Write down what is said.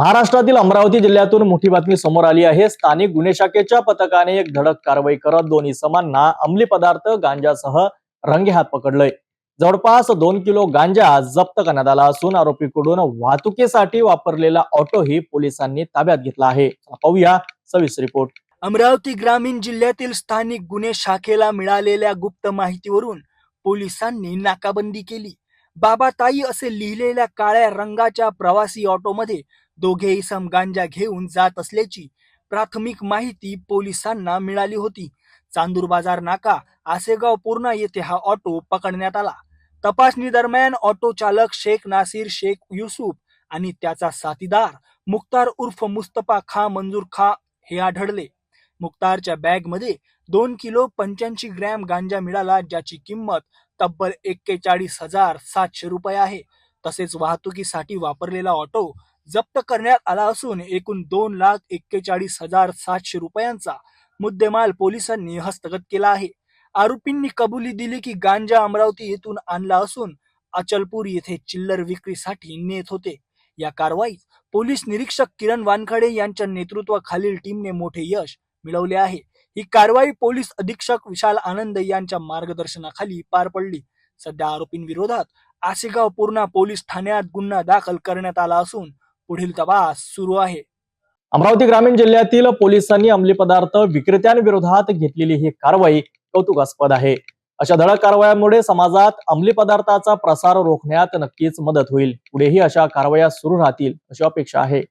महाराष्ट्रातील अमरावती जिल्ह्यातून मोठी बातमी समोर आली आहे. स्थानिक गुन्हे शाखेच्या पथकाने एक धडक कारवाई करत दोन इसमांना अंमली पदार्थ गांजासह रंगेहात पकडलंय. जवळपास दोन किलो गांजा जप्त करण्यात आला असून आरोपीकडून वाहतुकीसाठी वापरलेला ऑटोही पोलिसांनी ताब्यात घेतला आहे. पाहूया सविस्तर रिपोर्ट. अमरावती ग्रामीण जिल्ह्यातील स्थानिक गुन्हे शाखेला मिळालेल्या गुप्त माहितीवरून पोलिसांनी नाकाबंदी केली. बाबाताई असे लिहिलेल्या काळ्या रंगाच्या प्रवासी ऑटोमध्ये दोघे इसम गांजा घेऊन जात असल्याची प्राथमिक माहिती पोलिसांना मिळाली होती. चांदूर बाजार नाका आसेगाव पूर्णा येथे हा ऑटो पकडण्यात आला. तपासणी दरम्यान ऑटो चालक शेख नासिर शेख युसुफ आणि त्याचा साथीदार मुख्तार उर्फ मुस्तफा खा मंजूर खा हे आढळले. मुख्तारच्या बॅगमध्ये दोन किलो पंच्याऐंशी ग्रॅम गांजा मिळाला ज्याची किंमत तब्बल एक्केचाळीस हजार सातशे रुपये आहे. तसेच वाहतुकीसाठी वापरलेला ऑटो जप्त करण्यात आला असून एकूण दोन लाख एक्केचाळीस हजार सातशे रुपयांचा मुद्देमाल पोलिसांनी हस्तगत केला आहे. आरोपींनी कबुली दिली की गांजा अमरावती येथून आणला असून अचलपूर येथे चिल्लर विक्रीसाठी नेत होते. या कारवाईत पोलीस निरीक्षक किरण वानखडे यांच्या नेतृत्वाखालील टीमने मोठे यश मिळवले आहे. ही कारवाई पोलीस अधीक्षक विशाल आनंद यांच्या मार्गदर्शनाखाली पार पडली. सध्या आरोपींविरोधात आसेगाव पूर्णा पोलीस ठाण्यात गुन्हा दाखल करण्यात आला असून पुढील तपास सुरू आहे. अमरावती ग्रामीण जिल्ह्यातील पोलिसांनी अंमली पदार्थ विक्रेत्यांविरोधात घेतलेली ही कारवाई कौतुकास्पद आहे. अशा धडक कारवायांमुळे समाजात अंमली पदार्थाचा प्रसार रोखण्यात नक्कीच मदत होईल. पुढेही अशा कारवाया सुरू राहतील अशी अपेक्षा आहे.